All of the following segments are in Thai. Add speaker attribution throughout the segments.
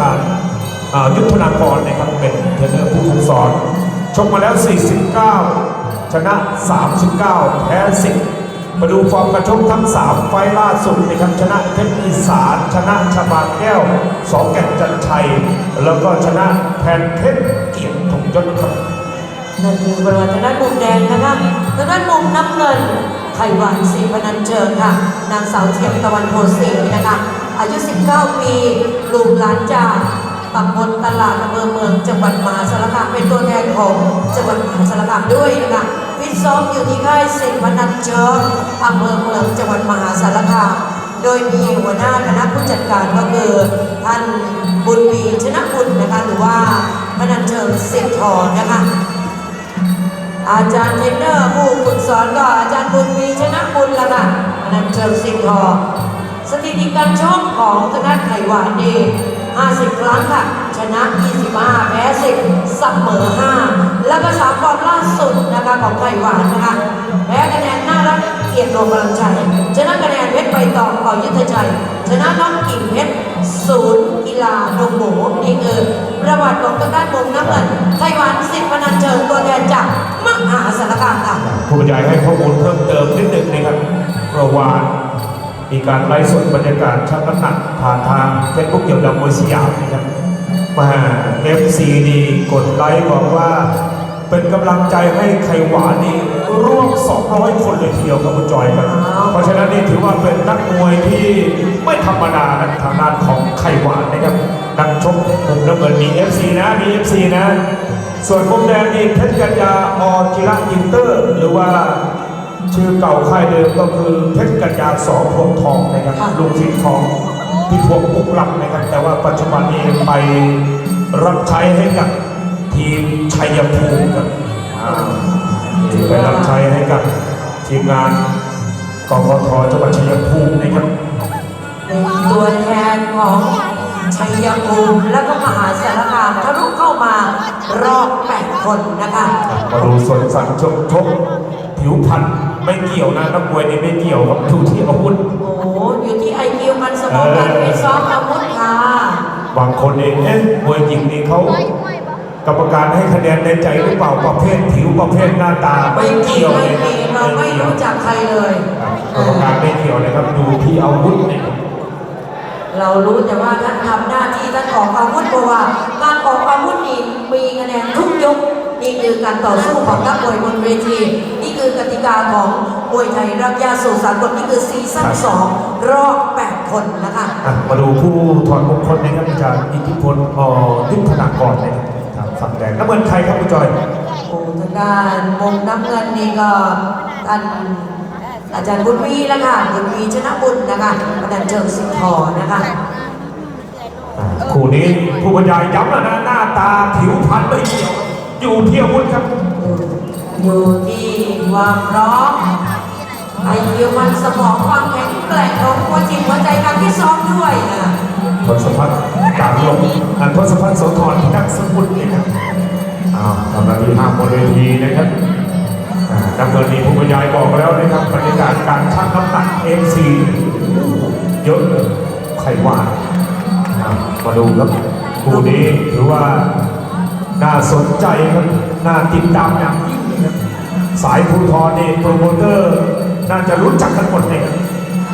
Speaker 1: การยุทธนากรนะครับเป็นเทรนเนอร์ผู้ฝึกสอนชกมาแล้ว 49 ชนะ 39 แพ้ 10 มาดูฟอร์มกระชกทั้ง 3 ไฟล์ล่าสุดนะครับชนะเพชรอีสานชนะชบาแก้ว สองแก่นจันชัย แล้วก็ชนะแพนเพชรเกียรติถงยศครับ
Speaker 2: นั่นคือบริเวณทางด้านมุมแดงนะคะทางด้านมุมน้ำเงินไข่หวานสีพนันเชิญค่ะ นางสาวเทียมตะวันโพสีนะคะ อายุ 19 ปีลูกหลานจากตำบลตลาดอำเภอเมือง จังหวัดมหาสารคามเป็นตัวแทนของจังหวัดมหาสารคามด้วยนะคะฟิตซ้อมอยู่ที่ค่ายสิงพนันเชิญอำเภอเมืองจังหวัดมหาสารคามโดยมีหัวหน้าคณะผู้จัดการก็คือท่านบุญมีชนะบุญนะคะหรือว่าพนันเชิงสิทธิ์ทองนะคะอาจารย์เทรนเนอร์ผู้ฝึกสอนก็อาจารย์บุญมีชนะบุญละค่ะพนันเชิงสิงห์ทอง ถิติการชกของธนาไขหวานนี่50 ครั้งค่ะ ชนะ 25 แพ้ 10เสมอ 5 แล้วก็สามฟอร์มล่าสุดนะคะของไขหวานนะคะ แพ้คะแนนน่ารักเกียรติโรมกำลังใจ ชนะคะแนนเพชรใบตองปอยุทธชัยชนะน้องกิ่งเพชรศูนย์กีฬาดงหมูนี่คือประวัติของทางด้านมุมน้ำเงินไขหวานสิทธิ์พนันเชิงตัวแทนจากมหาสารคามค่ะ
Speaker 1: ผู้บรรยายให้ข้อมูลเพิ่มเติมนิดหนึ่งนะครับเมื่อวาน มีการไลฟ์สดบรรยากาศชั่งน้ำหนักผ่านทางเฟซบุ๊กเกี่ยวกับมวยสยามนะครับมาเอฟซีดีกดไลค์บอกว่า เป็นกำลังใจให้ไข่หวานนี่ร่วม 200 คนเลยทีเดียวกับคุณจอยครับ
Speaker 2: ว้าว
Speaker 1: เพราะฉะนั้นนี่ถือว่าเป็นนักมวยที่ไม่ธรรมดานะทางด้านของไข่หวานนะครับนักชกมุมน้ำเงินมี FC นะมี FC นะ ส่วนมุมแดงนี่เพชรกัญญาอจิระยินเตอร์ หรือว่า ชื่อเก่าค่ายเดิมก็คือเพชรกัญญาสอพวงทองนะครับ
Speaker 2: ค่ะ
Speaker 1: ลุงศิษย์ของพี่พวงปุกหลักนะครับแต่ว่าปัจจุบันนี้ไปรับใช้ให้กับทีมชัยภูมิครับอ่าไปรับใช้ให้กับทีมงานกกทจังหวัดชัยภูมินะครับ
Speaker 2: เป็นตัวแทนของชัยภูมิและก็มหาสารคามทะลุเข้ามารอบแปดคนนะคะ
Speaker 1: มาดูส่วนสันชกชกผิวพรรณ ไม่เกี่ยวนะนักมวยนี่ไม่เกี่ยวครับดูที่อาวุธ
Speaker 2: โอ้โหอยู่ที่ไอคิวมันสมองการฟิตซ้อมอาวุธค่ะ
Speaker 1: บางคนเองเอ๊ะมวยหญิงนี่เขากรรมการให้คะแนนในใจหรือเปล่าประเภทผิวประเภทหน้าตาไม่
Speaker 2: ไม่มี
Speaker 1: เกี่ยว
Speaker 2: ไม่
Speaker 1: เลย
Speaker 2: มีเราไม่รู้จักใครเลย
Speaker 1: กรรมการไม่เกี่ยวเลยครับดูที่อาวุธเนี่ย
Speaker 2: เรารู้แต่ว่าท่านทำหน้าที่ท่านออกอาวุธเพราะว่าการออกอาวุธนี่มีคะแนนทุกยก นี่คือการต่อสู้ของนักมวยบนเวที นี่คือกติกาของมวยไทยรับยาสู่สากลนี่คือซีซั่นสองรอบแปดคนนะคะ
Speaker 1: อะมาดูผู้ถอดมงคลนะครับอาจารย์อิทธิพลอยุทธนากรนะครับทางฝั่งแดงน้ำเงินใครครับคุณจอย
Speaker 2: โอ้ทางด้านมุมน้ำเงินนี่ก็ท่านอาจารย์บุญวีแล้วค่ะบุญวีชนะบุญนะคะประดันเชิงสิงห์ทอนะคะ
Speaker 1: อะคู่นี้ผู้บรรยายย้ำแล้วนะหน้าตาผิวพรรณไม่เกี่ยว อยู่ที่อาวุธครับ
Speaker 2: อยู่ที่ความพร้อมไอคิวมันสมองความแข็งแกร่งของหัวจิตหัวใจการที่ซ้อมด้วยนะ
Speaker 1: ทศพัฒน์การลงอันทศพัฒน์โสธรพิทักษ์สมุทรนะครับอ้าวทำหน้าที่ห้ามบนเวทีนะครับอ่าน้ำเงินนี่ผู้บรรยายบอกแล้วนะครับบรรยากาศการชั่งน้ำหนักเอ็มซีเยอะเลยไข่หวานอ่ามาดูครับคู่นี้ถือว่า น่าสนใจครับน่าติดตามอย่างยิ่งครับสายภูทรนี่โปรโมเตอร์ น่าจะรู้จักกันหมดเลยครับ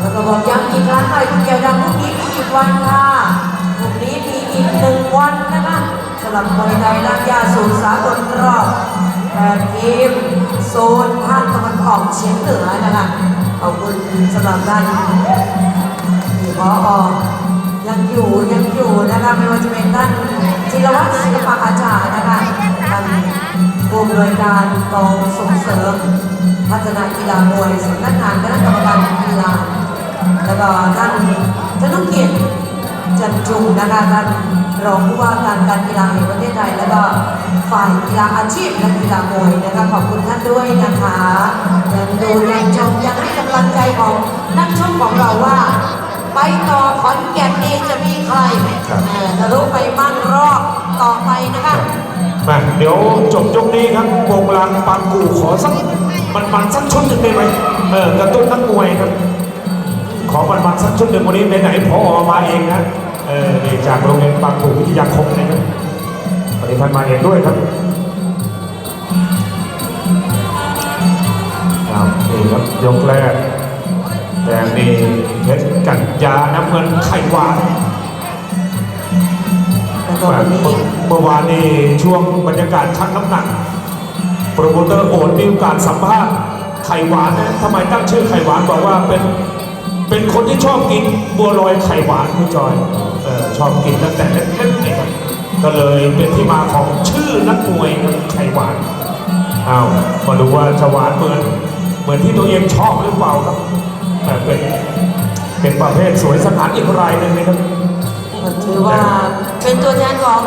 Speaker 2: แล้วก็บอกย้ำอีกครั้งหน่อยคุณเกียวดำพรุ่งนี้มีอีกวันค่ะพรุ่งนี้มีอีกหนึ่งวันนะคะสำหรับมวยไทยรักยาสูตรสากลรอบแปดทีมโซนภาคตะวันออกเฉียงเหนือนะคะขอบคุณสำหรับท่านที่พออยังอยู่ยังอยู่นะคะไม่ว่าจะเป็นท่าน รวัตรศิลปะอาจารย์นะคะท่านผู้อำนวยการกองส่งเสริม พัฒนากีฬามวยสำนักงานคณะกรรมการกีฬาแล้วก็ท่านธนุเกียรติจันจุงนะคะท่านรองผู้ว่าการการกีฬาแห่งประเทศไทย แล้วก็ฝ่ายกีฬาอาชีพและกีฬามวยนะคะขอบคุณท่านด้วยนะคะยังดูยังชมยังให้กำลังใจของนักชกของเราว่า ไปต่อขอนแก่นนี้จะมีใคร
Speaker 1: ครับ
Speaker 2: เอ่อทะลุไปมั่งรอบต่อไปนะคะ
Speaker 1: มาเดี๋ยวจบยกนี้ครับโปงลางปางกูขอสักมันมันๆสักชุดหนึ่งได้ไหมเออกระตุ้นนักมวยครับ ขอมันมันๆสักชุดหนึ่งวันนี้ไหนๆพอมาเองนะเอเออนี่จากโรงเรียนบางปูวิทยาคมนะครับวันนี้ท่านมาเองด้วยครับอ้าวนี่ครับยกแรก แดงนี่เพชรกัญญาน้ำเงินไข่หวาน
Speaker 2: แล้วก็วันนี้
Speaker 1: เมื่อวานนี้ช่วงบรรยากาศชั่งน้ำหนัก โปรโมเตอร์โอนมีโอกาสสัมภาษณ์ไข่หวานนะทำไมตั้งชื่อไข่หวานบอกว่าเป็นเป็นคนที่ชอบกินบัวลอยไข่หวานคุณจอยเออชอบกินตั้งแต่เล็กๆเลยครับก็เลยเป็นที่มาของชื่อนักมวยครับไข่หวานอ้าวมาดูว่าจะหวานเหมือนเหมือนที่ตัวเองชอบหรือเปล่าครับ เป็นเป็นประเภทสวยสง่าอีกรายหนึ่งนะครับ
Speaker 2: ถือว่าเป็นตัวแทนของ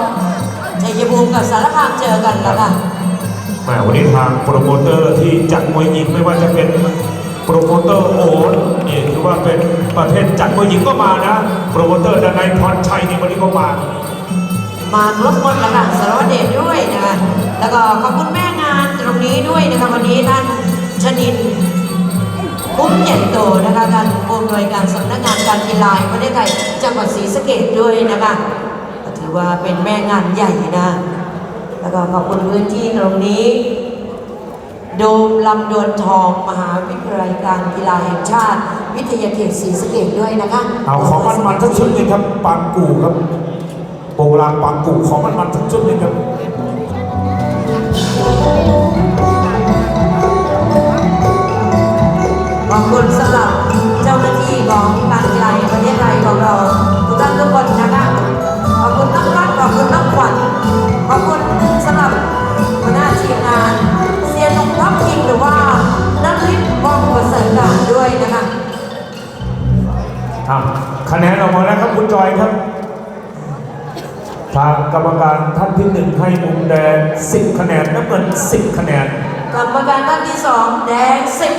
Speaker 2: ชัยภูมิกับสารคามเจอกันแล้วค่ะ
Speaker 1: แหมวันนี้ทางโปรโมเตอร์ที่จัดมวยหญิงไม่ว่าจะเป็นโปรโมเตอร์โอนนี่ถือว่าเป็นประเภทจัดมวยหญิงก็มานะโปรโมเตอร์ดนายพรชัยนี่วันนี้ก็มา
Speaker 2: มาครบหมดแล้วค่ะสารวัตรเดชด้วยนะคะแล้วก็ขอบคุณแม่งานตรงนี้ด้วยนะคะวันนี้ท่านชนิน คุ้มใหญ่โตนะคะการผู้อำนวยการสำนักงานการกีฬาประเทศไทยจังหวัดศรีสะเกษด้วยนะคะถือว่าเป็นแม่งานใหญ่นะแล้วก็ขอบคุณพื้นที่ตรงนี้ โดมลำดวนทองมหาวิทยาลัยการกีฬาแห่งชาติ วิทยาเขตศรีสะเกษด้วยนะคะ
Speaker 1: เอาของมันมันทั้งชุดเลยครับปางกูครับโบราณปางกูของมันมันทั้งชุดเลยครับ
Speaker 2: ของการกีฬาแห่งประเทศไทยของเราทุกท่านทุกคนนะคะขอบคุณน้องรักขอบคุณน้องขวัญขอบคุณสำหรับหัวหน้าทีมงานเซียนนงท็อปคิงหรือว่านักลิศว่องประเสริฐการด้วยนะคะ
Speaker 1: อะคะแนนออกมาแล้วครับคุณจอยครับ ทางกรรมการท่านที่หนึ่งให้มุมแดง10 คะแนนน้ำเงิน10 คะแนน
Speaker 2: กรรมการท่านที่สองแดงสิบ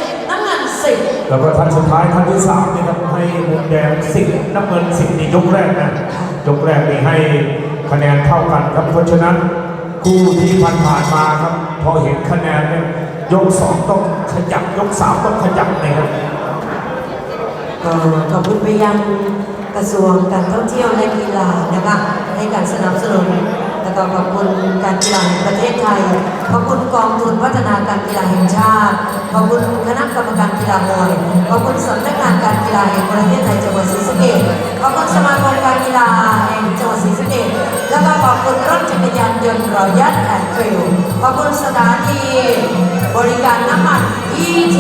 Speaker 2: สิบ
Speaker 1: แล้วก็ท่านสุดท้ายท่านที่สามนี่ครับให้มุมแดงสิบน้ำเงินสิบนี่ยกแรกนะยกแรกนี่ให้คะแนนเท่ากันครับเพราะฉะนั้นคู่ที่ผ่านผ่านๆมาครับ พอเห็นคะแนนเนี่ยยกสองต้องขยับยกสามต้องขยับนะครับ
Speaker 2: ก็ขอบคุณไปยังกระทรวงการท่องเที่ยวและกีฬานะคะให้การสนับสนุน แล้วก็ขอบคุณการกีฬาแห่งประเทศไทย ขอบคุณกองทุนพัฒนาการกีฬาแห่งชาติ ขอบคุณคณะกรรมการกีฬามวย ขอบคุณสำนักงานการกีฬาแห่งประเทศไทยจังหวัดศรีสะเกษขอบคุณสมาคมการกีฬาแห่งจังหวัดศรีสะเกษแล้วก็ขอบคุณรถจักรยานยนต์รอยัลแอนด์ฟิลขอบคุณสถานีบริการน้ำมัน ET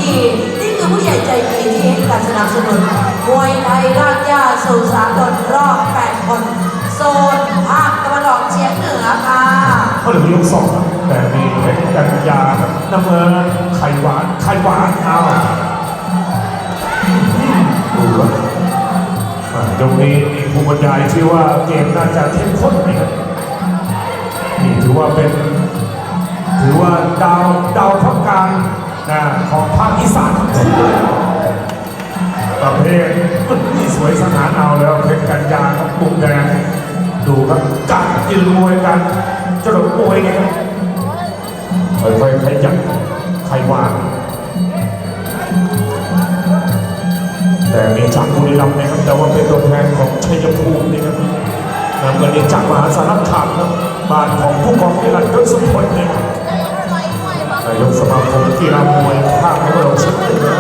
Speaker 2: นี่คือผู้ใหญ่ใจดีที่ให้การสนับสนุนมวยไทยราชยาสู่สากลรอบ8คน โซนภาคตะวันออกเฉียงเหนือค่ะ
Speaker 1: ก็เหลือยกสองครับแต่มีเพชรกัญญาครับน้ำเงินไข่หวานไข่หวานเอาดูครับอ่ายกนี้มีผู้บรรยายชื่ว่าเกมน่าจะเข้มข้นนะครับนี่ถือว่าเป็น ถือว่าดาวดาวพักกลางนะของภาคอีสานทั้งคู่เลยประเภทสวยสง่าเอาแล้วเพชรกัญญาครับปุ่มแดง ดูครับการยืนมวยกันจรดมวยเนี่ยครับค่อยๆขยับใครวางแต่มีจากบุรีรัมย์นะครับ แต่ว่าเป็นตัวแทนของชัยภูมินะครับนำเงินนี้จากมหาสารคามครับบ้านของผู้กองนิรันดร์ยศสุพลเนี่ยนายกสมาคมกีฬามวยภาคตะวันออกเฉียงเหนือ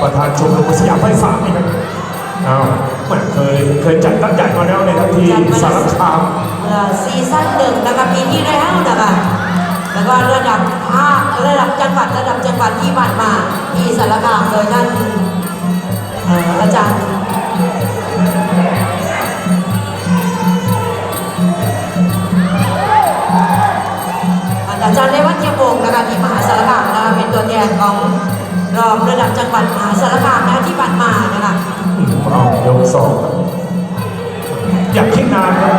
Speaker 1: ประธานชมรมสยามไฟฟ้านี่ครับอ้าว เหมือนเคยเคยจัดตั้งใหญ่มาแล้วนะครับที่สารคาม
Speaker 2: เมื่อซีซั่นหนึ่งนะคะปีที่แล้วนะคะแล้วก็ระดับภาคระดับจังหวัดระดับจังหวัดที่ผ่านมาที่สารคามโดยท่านเอ่ออาจารย์อาจารย์ในวัดเทียมวงศ์นะคะที่มหาสารคามนะคะเป็นตัวแทนของรอบระดับจังหวัดมหาสารคามนะคะที่ผ่านมานะคะ
Speaker 1: เอายก สองอยากคิดนานครับ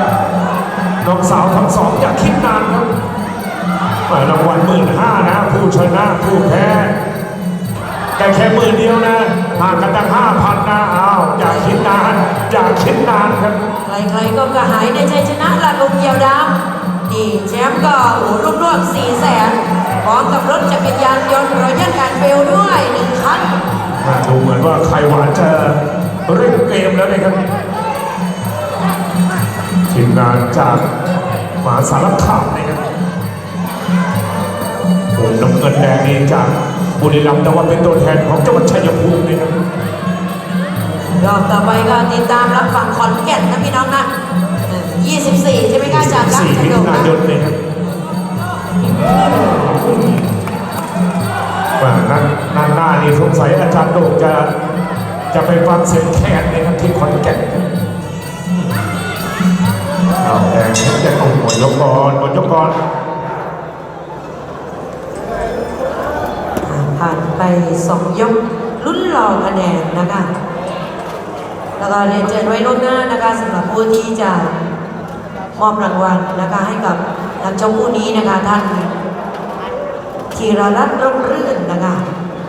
Speaker 1: น้องสาวทั้งสองอยากคิดนานครับเปิดรางวัลหมื่นห้านะ ผู้ชนะผู้แพ้แต่แค่หมื่นเดียวนะห่างกันตั้งห้าพันนะอ้าวอยากคิดนานอยากคิดนานครับ
Speaker 2: ใครๆก็กระหายในชัยชนะละลุงเกียวดำนี่แชมป์ก็โอ้รวบรวมสี่แสนพร้อมกับรถจักรยานยนต์รอยัลการเฟลด้วยหนึ่งคัน
Speaker 1: อ่าดูเหมือนว่าไข่หวานจะ เร่งเกมแล้วนะครับทีมงานจากมหาสารคามนะครับมุมน้ำเงินแดงนี่จากบุรีรัมย์แต่ว่าเป็นตัวแทนของจังหวัดชัยภูมินะครับ
Speaker 2: รอบต่อไปก็ติดตามรับฟังขอนแก่นนะพี่น้องนะเออ24 ใช่ไหมคะอาจารย์รัก
Speaker 1: 4
Speaker 2: จะ
Speaker 1: มิ
Speaker 2: โด
Speaker 1: ถุ
Speaker 2: น
Speaker 1: นายนเลยครับว่านั่นนั่นหน้านี่สงสัยอาจารย์โด่งจะ จะไปฟังเสียงแคนนะครับที่ขอนแก่นเอาแดงเขาจะเอาหมดยกก่อนหมดยกก่อน
Speaker 2: ผ่านไปสองยกลุ้นรอคะแนนนะคะ แล้วก็เรียนเชิญไว้ล่วงหน้านะคะสำหรับผู้ที่จะมอบรางวัลนะคะให้กับนักชกผู้นี้นะคะท่านธีรรัตน์ร่มรื่นนะคะ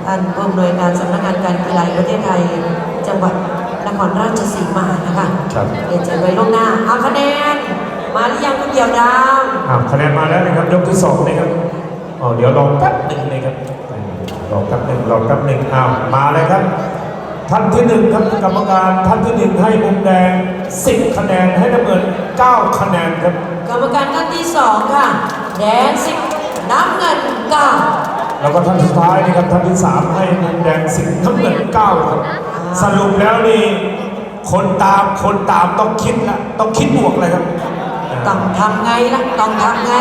Speaker 2: ท่านผู้อำนวยการสำนักงานการกีฬาแห่งประเทศไทย จังหวัดนครราชสีมานะคะ
Speaker 1: ครับ
Speaker 2: เรียนเชิญไว้ล่วงหน้าเอาคะแนน มาหรือยังคุณเดียวดาว
Speaker 1: อ่าคะแนนมาแล้วนะครับยกที่สองนะครับอ๋อเดี๋ยวรอแป๊บหนึ่งนะครับรอแป๊บหนึ่งรอแป๊บหนึ่งอ้าวมาเลยครับ ท่านที่หนึ่งครับกรรมการท่านที่หนึ่งให้มุมแดงสิบคะแนนให้น้ำเงินเก้าคะแนนครับ
Speaker 2: กรรมการท่านที่สองค่ะ แดงสิบน้ำเงินเก้า
Speaker 1: แล้วก็ท่านสุดท้ายนะครับท่านที่สามให้มุมแดงสิบน้ำเงินเก้าครับสรุปแล้วนี่คนตามคนตามต้องคิดละต้องคิดบวกเลยครับ
Speaker 2: ต้องทำไงล่ะต้องทำไง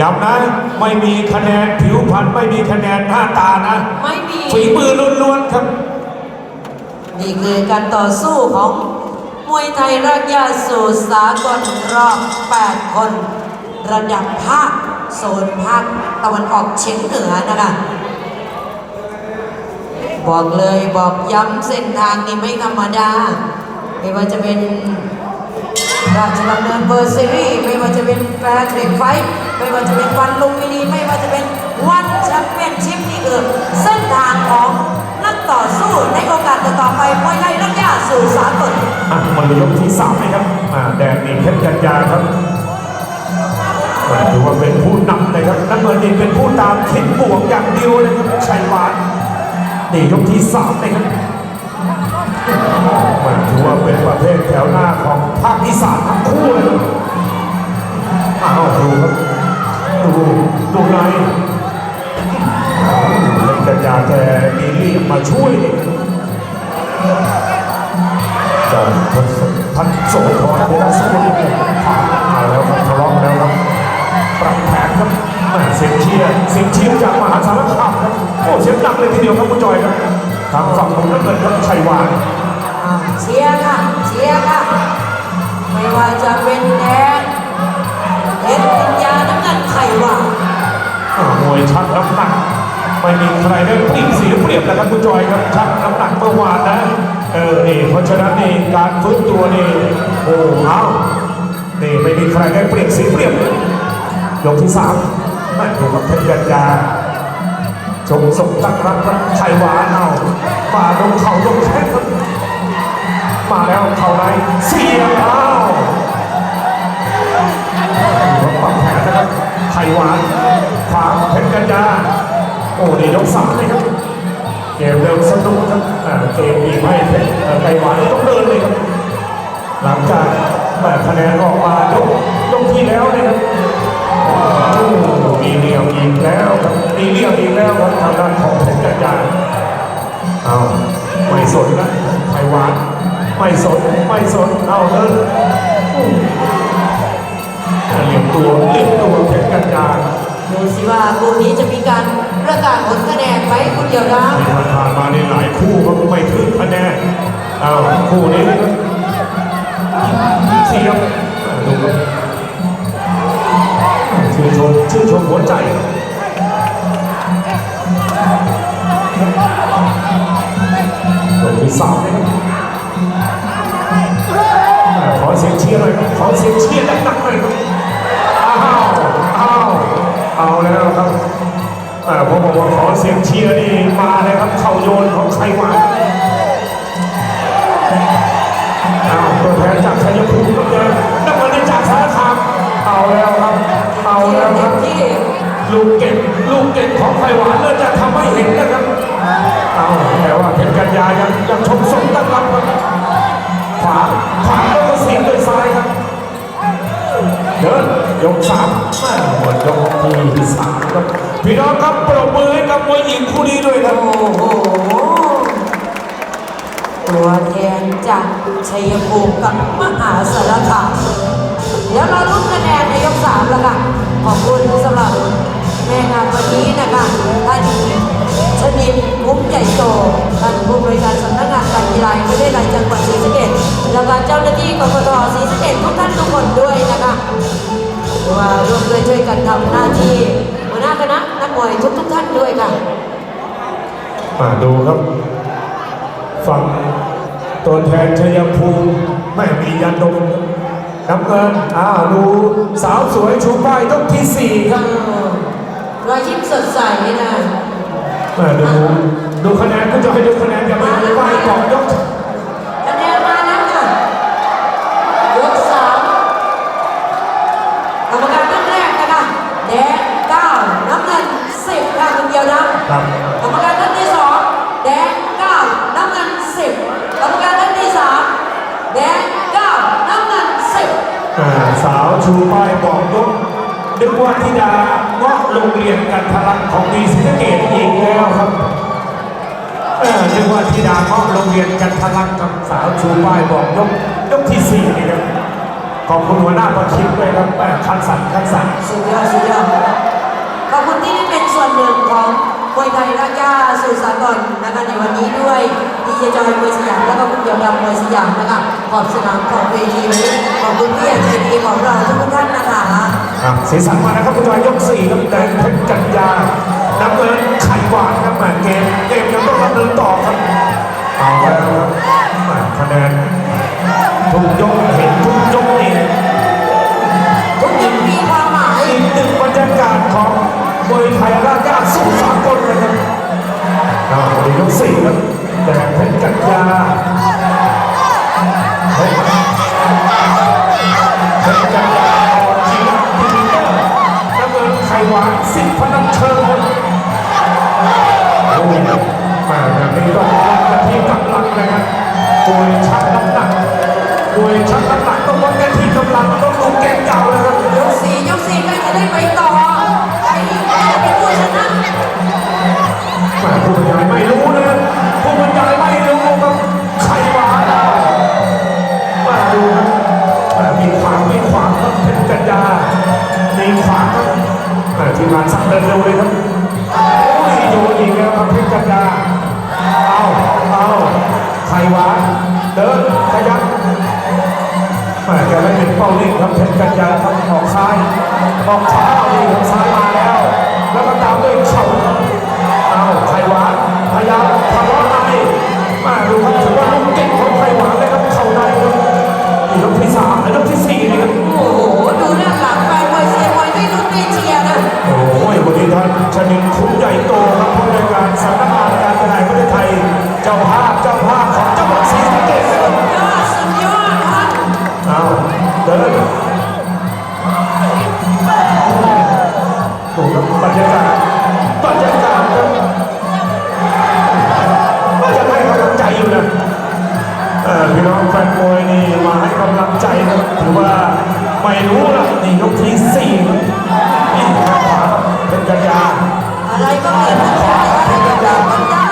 Speaker 1: ย้ำนะไม่มีคะแนนผิวพรรณไม่มีคะแนนหน้าตานะ
Speaker 2: ไม่มี
Speaker 1: ฝีมือล้วนๆครับ
Speaker 2: นี่คือการต่อสู้ของมวยไทยรากหญ้าสู่สากลรอบ 8 คน ระดับภาค โซนภาคตะวันออกเฉียงเหนือนะคะบอกเลยบอกย้ำเส้นทางนี่ไม่ธรรมดา ไม่ว่าจะเป็นราชดำเนินเบอร์ซีรีส์ไม่ว่าจะเป็นแฟร์เทรดไฟท์ไม่ว่าจะเป็นวันลุมพินีไม่ว่าจะเป็นวันแชมเปี้ยนชิพนี่คือเส้นทางของนักต่อสู้ในโอกาสต่อไปมวยไทยรักยาสู่สากล
Speaker 1: อะมายกที่สามนะครับอ่าแดงนี่เพชรกัญญาครับ ถือว่าเป็นผู้นำเลยครับน้ำเงินนี่เป็นผู้ตามคิดบวกอย่างเดียวนะครับชัยหวานนี่ยกที่สามนะครับอ่าถือว่าเป็นประเภทแถวหน้าของภาคอีสานทั้งคู่เลยครับอ้าวดูครับดูดูในเพชรกัญญาแกมีเรียกมาช่วยนี่จากพันโสธรเวลาสกุลผ่านมาแล้วครับทะเลาะแล้วครับ ปรับแผนครับแม่เสียงเชียร์เสียงเชียร์จากมหาสารคามครับโอ้เสียงดังเลยทีเดียวครับคุณจอยครับทางฝั่งของน้ำเงินครับชัยวาน
Speaker 2: อ่าเชียร์ค่ะเชียร์ค่ะ ไม่ว่าจะเป็นแดงเพชรปัญญาน้ำเงินไข่หวาน
Speaker 1: อ่ามวยชักน้ำหนักไม่มีใครได้เปรียบเสียเปรียบนะครับคุณจอยครับชักน้ำหนักเมื่อวานนะเออนี่เพราะฉะนั้นนี่การฟื้นตัวนี่โอ้เอานี่ไม่มีใครได้เปรียบเสียเปรียบ ยกที่สามแม่ถูกกับเพชรกัญญาชงส่งตั้งรับครับไข่หวานเอาฝ่าลงเข่าลงแข้งมาแล้วเข่าในเสียบเอาปรับแผนนะครับไข่หวานขวาเพชรกัญญาโอ้นี่ยกสามเลยครับเกมเร็วสนุกครับเกมดีให้เพชรเอ่ไข่หวานต้องเดินเลยครับหลังจากแบบคะแนนออกมายกยกที่แล้วนะครับ มีเหลี่ยมอีกแล้วครับมีเหลี่ยมอีกแล้วครับทางด้านของเพชรกัญญาเอาไม่สนนะไทยหวานไม่สนไม่สนเอาเลยเหลี่ยมตัวเหลี่ยมตัวเพชรกัญญา
Speaker 2: ดูสิว่าคู่นี้จะมีการประกาศผลคะแนนไหมคุณเดียวดาว
Speaker 1: ที่ผ่านๆมาในหลายคู่ก็ไม่ถึงคะแนนเอาคู่นี้เสียบดูครับ ชื่นชมชื่นชมหัวใจครับยกที่สามนะครับอ่าขอเสียงเชียร์หน่อยครับขอเสียงเชียร์ดังๆหน่อยครับอ้าวอ้าวเอาแล้วครับอ่าผมบอกว่าขอเสียงเชียร์นี่มาเลยครับเข่าโยนของไข่หวานอ้าวตัวแทนจากชัยภูมิครับเนี่ยนักบอลนี่จากสารคามเอาแล้วครับเอาแล้วครับ
Speaker 2: ที่
Speaker 1: ลูกเก่งลูกเก่งของไข่หวานเริ่มจะทำให้เห็นนะครับเอาแต่ว่าเพชรกัญญายังยังชมสมตั้งรับครับขวาขวาแล้วก็เสียบด้วยซ้ายครับเดินยกสามแม่หมดยกที่สามครับพี่น้องครับปรบมือให้กับมวยหญิงคู่นี้ด้วยครับ
Speaker 2: โอ้โหตัวแทนจากชัยภูมิกับมหาสารคาม เดี๋ยวเราลุ้นคะแนนในยกสามแล้วค่ะขอบคุณสำหรับแม่งานวันนี้นะคะท่านชนินคุ้มใหญ่โตท่านผู้บริการสำนักงานการกีฬาประเทศไทยจังหวัดศรีสะเกษแล้วก็เจ้าหน้าที่กกตศรีสะเกษทุกท่านทุกคนด้วยนะคะว่าร่วมด้วยช่วยกันทำหน้าที่หัวหน้าคณะนักมวยทุกทุกท่านด้วยค่ะ
Speaker 1: มาดูครับฝั่งตัวแทนชัยภูมิไม่มียันดงครับ น้ำเงินอ้าวดูสาวสวยชูป้ายยกที่สี่ครับ
Speaker 2: รอยยิ้มสดใสนะ
Speaker 1: มาดูดูคะแนนก็จะให้ดูคะแนนอย่าไปดูป้ายก่อนยก
Speaker 2: คะแนนมาแล้วค่ะ ยกสามกรรมการท่านแรกนะคะแดงเก้าน้ำเงินสิบค่ะคนเดียวนะครับ กรรมการท่านที่สองแดงเก้าน้ำเงินสิบกรรมการท่านที่สามแดงเก้าน้ำเงินสิบ
Speaker 1: อ่าสาว ชูป้ายบอกยกนึกว่าธิดาเงาโรงเรียนกันทลักของดีศรีสะเกดอีกแล้วครับเออนึกว่าธิดาเงาโรงเรียนกันทลักกับสาวชูป้ายบอกยกยกที่สี่นี่ครับขอบคุณหัวหน้าประชิดด้วยครับคันสันคันสัน
Speaker 2: สุดยอดสุดยอดขอบคุณที่ได้เป็นส่วนหนึ่งของ มวยไทยรักย่าสู่สากลนะคะในวันนี้ด้วยดีเจจอยมวยสยามแล้วก็คุณเดียวดำมวยสยามนะคะขอบสนามของเวทีวันนี้ขอบคุณพี่ใหญ่ใจดีของเราทุกท่านนะคะ
Speaker 1: ครับสีสันมานะครับคุณจอยยกสี่ครับแดงเพชรกัญญาน้ำเงินไข่หวานครับแหมเกมเกมยังต้องดำเนินต่อครับเอาแล้วครับแหม่คะแนนทุกยกเห็นทุกยกนี่
Speaker 2: ทุก
Speaker 1: อีกหนึ่งบรรยากาศของมวยไทยรากยาสู่สากลนะครับเอาวันนี้ยกสี่ครับแดงเพชรกัญญาเฮ้ยเพชรกัญญาออกจีนพีเตอร์น้ำเงินไขหวานสิทธิ์พนันเชิงครับโอ้ยมาแบบนี้ต้องวัดกันที่กำลังนะครับมวยชักน้ำหนักมวยชักน้ำหนักต้องวัดกันที่กำลังต้องดูเกมยาเลยครับ
Speaker 2: สี่ยกสี่จะได้ไปต่อใครจะเป็นผู้ชนะ
Speaker 1: แม่ผู้บรรยายไม่รู้นะผู้บรรยายไม่รู้ครับใครมาได้มาดูครับแม่มีขวางมีขวางครับเพชรกัญญามีขวางครับแม่ทีมงานสั่งเดินเร็วเลยครับโอ้ยโยนอีกแล้วครับเพชรกัญญาเอาเอาใครวะเดินขยับ แม่แกไม่เป็นเป้านิ่งครับเพชรกัญญาครับออกซ้ายออกขวาเอาดีครับซ้ายมาแล้ว แล้วก็ตามด้วยเข่าเอาไขหวานพยายามทะเลาะในมาดูครับถือว่าลูกเก่งของไขหวานเลยครับเข่าในครับยกที่สามยกที่สี่นี่ครับ
Speaker 2: โอ้โหดูด้านหลังแฟนมวยเสียมวยไม่ลุ้นไม่เชียร์นะ
Speaker 1: โอ้ยวันนี้ท่านชนินคุ้มใหญ่โตครับผู้ในการสำนักงานการกีฬาแห่งประเทศไทย เจ้าภาพเจ้าภาพของจังหวัดศรีสะเกษ เดินดูครับบรรยากาศบรรยากาศครับก็ยังให้กำลังใจอยู่นะพี่น้องแฟนมวยนี่มาให้กำลังใจครับถือว่าไม่รู้ละนี่ยกที่สี่นี่ขวาครับเป็นกัญญา
Speaker 2: อะไรก็เกิดขึ้นได้อะไรก็เกิดขึ้นได้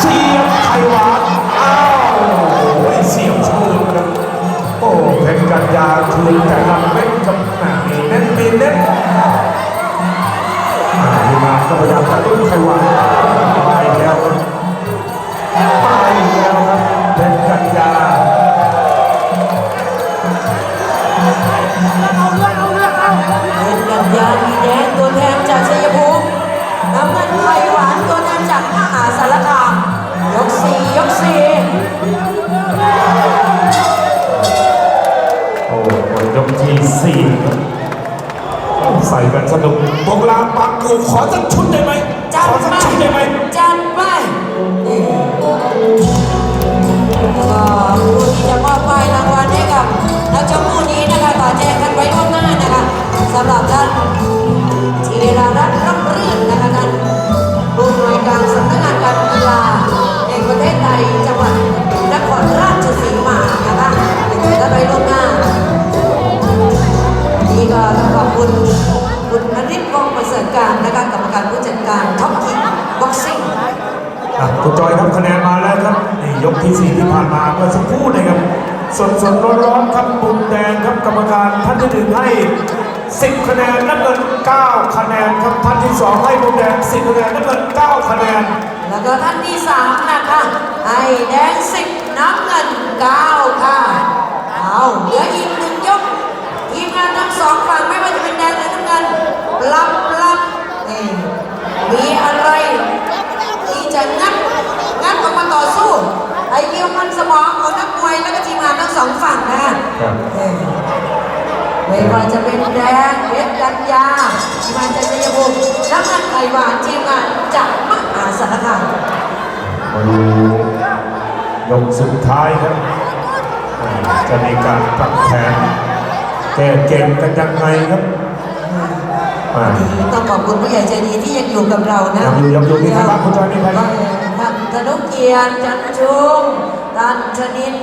Speaker 1: เสียบไข่หวานอ้าวโอ้ยเสียบชูครับโอ้ เพชรกัญญาคืนแต่ละเม็ดกับหนามีเน้นมีเน้นทีมงานก็พยายามกระตุ้นไขวานมาอีกแล้วครับมาอีกแล้วครับเพชรกัญญา
Speaker 2: เป็นกัญญาดีแดงตัวแทนจากชัยภูมิน้ำเงินไข่หวานตัวแทนจากมหาสารคามยกสี่ยกสี่
Speaker 1: ยกที่สี่ใส่กันสนุกโบกลาปังกูขอสักชุดได้ไหม
Speaker 2: จัด
Speaker 1: ขอสักชุดได้ไหม
Speaker 2: จัดไปก็ผู้ที่จะมอบป้ายรางวัลให้กับนักชมคู่นี้นะคะต่อแจกกันไว้ล่วงหน้านะคะสำหรับท่านธีรารัตน์ร่ำรื่นนะคะท่านผู้อำนวยการสำนักงานการกีฬาแห่งประเทศไทยจังหวัดนครราชสีมานะคะแจกกันไว้ล่วงหน้า คุณคุณนริศว่องประเสริฐการนะคะกรรมการผู้จัดการท็อปคิงบ็อกซิ่ง
Speaker 1: อะคุณจอยครับคะแนนมาแล้วครับนี่ยกที่สี่ที่ผ่านมาเมื่อสักครู่นะครับสดสดร้อนร้อนๆครับมุมแดงครับกรรมการท่านที่หนึ่งให้ 10 คะแนนน้ำเงิน 9 คะแนนครับท่านที่สองให้มุมแดง 10 คะแนนน้ำเงิน 9 คะแนน
Speaker 2: แล้วก็ท่านที่สามนะคะให้แดงสิบน้ำเงินเก้าค่ะเอาเหลืออีกหนึ่งยกทีมงานทั้งสองฝั่งไม่ ว่าจะเป็นแดงหรือน้ำเงินรับรับนี่มีอะไรที่จะงัดงัดออกมาต่อสู้ไอ้เกี่ยวมันสมองของนักมวยแล้วก็ทีมงานทั้งสองฝั่งนะคะ
Speaker 1: ครับ
Speaker 2: เออไม่ว่าจะเป็นแดงเพชรกัญญาทีมงานจันทยภูมิน้ำเงินไข่หวานทีมงานจากมหาสารคาม
Speaker 1: มาดูยกสุดท้ายครับอ่าจะมีการปรับแผน แก้เกมกันยังไงครับอ่า
Speaker 2: ต้องขอบคุณผู้ใหญ่ใจดีที่ยังอยู่กับเรานะ
Speaker 1: ยังอยู่ยังอยู่มีใครบ้างคุณจอยมีใครบ้าง
Speaker 2: ท่านธนุเกียรติจันชุมท่านชนิน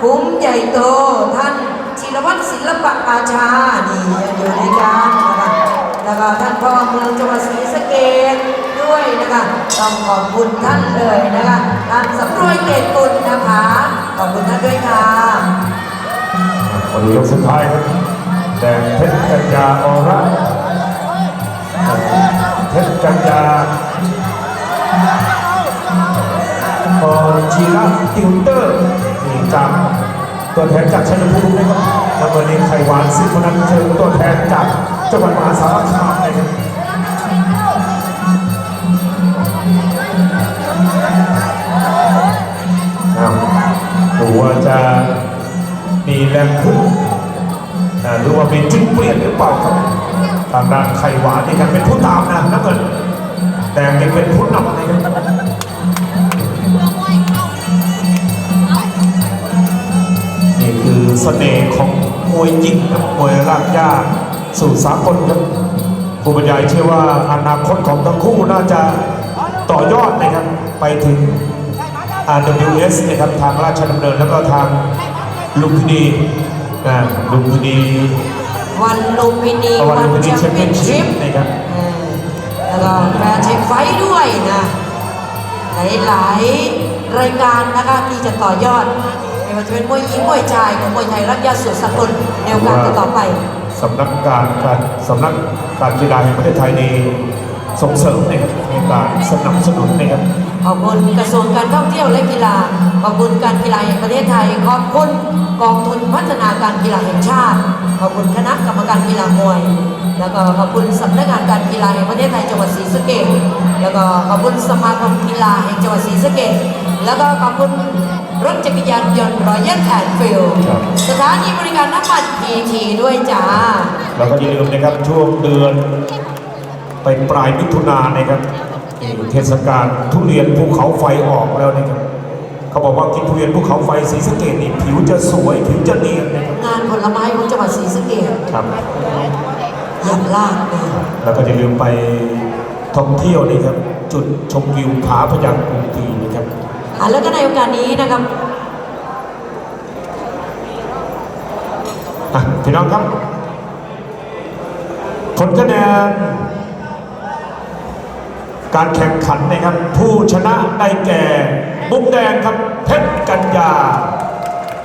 Speaker 2: ภูมิใหญ่โต ท่านธีรวัตรศิลปะอาชา นี่ยังอยู่ในการนะคะแล้วก็ท่านพ่อเมืองจังหวัดศรีสะเกษด้วยนะคะ ต้องขอบคุณท่านเลยนะคะ ท่านสำรวยเกตกุลนะคะ ขอบคุณท่านด้วยค่ะ
Speaker 1: มาดูยกสุดท้ายครับ แดงเพชรกัญญาออร่าเพชรกัญญาออจีระติวเตอร์นี่จากตัวแทนจากชัยภูมินะครับแล้ววันนี้ไขหวานซิพนันเชิญตัวแทนจากจังหวัดมหาสารคามนะครับดูว่าจะมีแรงขึ้น หรือว่ามีจุดเปลี่ยนหรือเปล่าครับทางด้านไข่หวานนี่ครับเป็นผู้ตามนะน้ำเงินแต่ยังเป็นผู้นำนะครับนี่คือเสน่ห์ของมวยหญิงกับมวยรากหญ้าสู่สากลครับผู้บรรยายเชื่อว่าอนาคตของทั้งคู่น่าจะต่อยอดนะครับไปถึง RWS นะครับทางราชดำเนินแล้วก็ทางลุมพินี อ่าลุมพินี
Speaker 2: วันลุมพินี
Speaker 1: วันลุมพินี
Speaker 2: แชมเปี้ยนชิพ
Speaker 1: Championship นะครับ
Speaker 2: เออแล้วก็แฟร์เช็คไฟท์ด้วยนะ หลายๆรายการนะคะที่จะต่อยอดไม่ว่าจะเป็นมวยหญิงมวยชายของมวยไทยรักยาสุดสกลในโอกาสต่อๆไป
Speaker 1: สำนักการการสำนักการกีฬาแห่งประเทศไทยใน ส่งเสริมนะครับในการสนับสนุนนะครับ
Speaker 2: ขอบคุณกระทรวงการท่องเที่ยวและกีฬา ขอบคุณการกีฬาแห่งประเทศไทย ขอบคุณกองทุนพัฒนาการกีฬาแห่งชาติ ขอบคุณคณะกรรมการกีฬามวย แล้วก็ขอบคุณสำนักงานการกีฬาแห่งประเทศไทยจังหวัดศรีสะเกษแล้วก็ขอบคุณสมาคมกีฬาแห่งจังหวัดศรีสะเกษแล้วก็ขอบคุณรถจักรยานยนต์รอยัลแอนด์ฟิล
Speaker 1: ครับ
Speaker 2: สถานีบริการน้ำมันพีทีด้วยจ้า
Speaker 1: แล้วก็อย่าลืมนะครับช่วงเดือน ไปปลายมิถุนายนนะครับนี่เทศกาลทุเรียนภูเขาไฟออกแล้วนะครับเขาบอกว่ากินทุเรียนภูเขาไฟสีสะเกดนี่ผิวจะสวยผิวจะเนียนนะครับ
Speaker 2: งานผลไม้ของจังหวัดศรีสะเกษ
Speaker 1: ครับ
Speaker 2: อย่างลากเลย
Speaker 1: แล้วก็อย่าลืมไปท่องเที่ยวนี่ครับจุดชมวิวผาพยัญชนะปีนะครับ
Speaker 2: อะแล้วก็ในโอกาสนี้นะครับ
Speaker 1: อะพี่น้องครับผลคะแนน การแข่งขันนะครับ ผู้ชนะได้แก่มุมแดงครับเพชรกัญญา